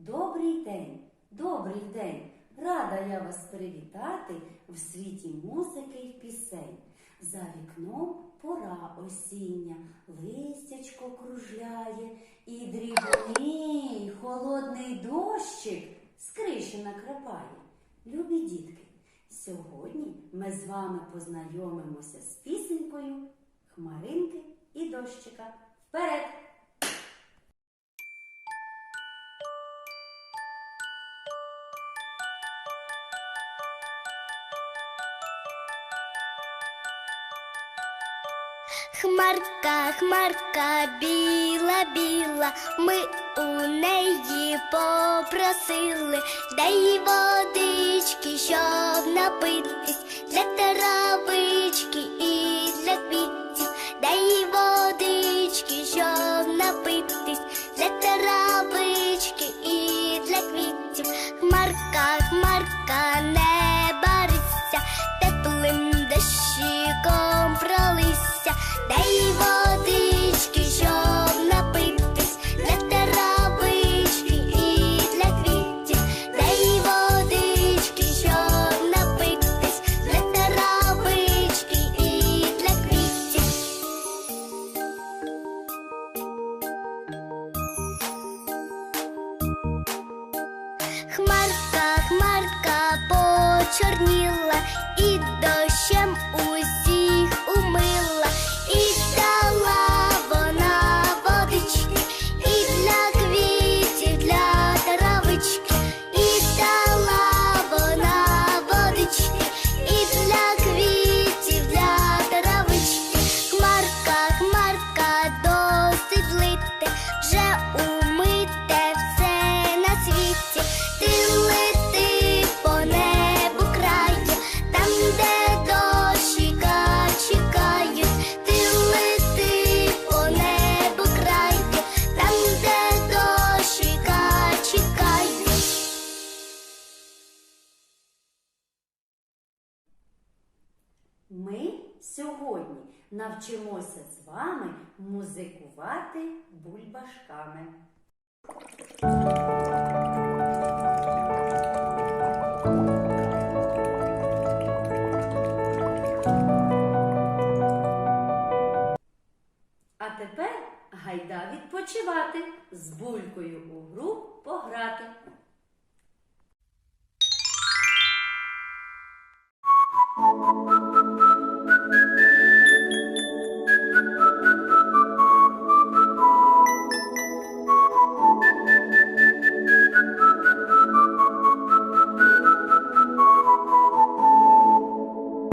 Добрий день, добрий день! Рада я вас привітати в світі музики й пісень. За вікном пора осіння, листячко кружляє, і дрібний холодний дощик з криші накрапає. Любі дітки, сьогодні ми з вами познайомимося з пісенькою Хмаринки і дощика. Вперед! Хмарка, хмарка, біла, біла, ми у неї попросили, дай водички, щоб напитись, для травички почорніла Ми сьогодні навчимося з вами музикувати бульбашками. А тепер гайда відпочивати з булькою у гру пограти.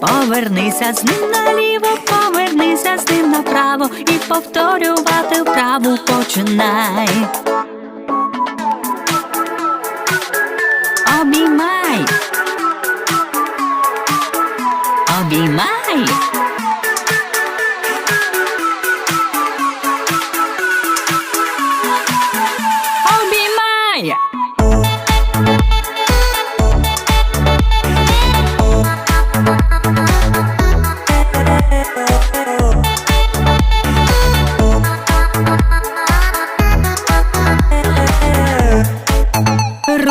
Повернися з ним наліво, повернися з ним направо і повторювати вправу починай. Обіймай. Обіймай.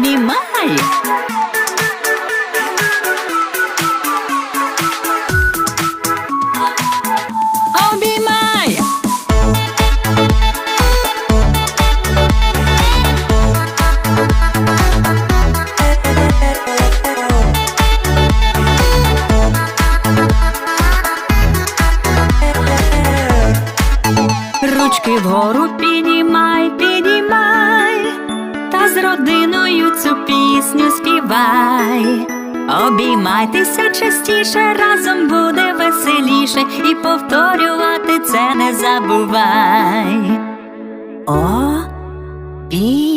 обіймай. Обіймай. Ручки вгору піні. Родиною цю пісню співай. Обіймайтеся частіше, разом буде веселіше, і повторювати це не забувай. О, пі.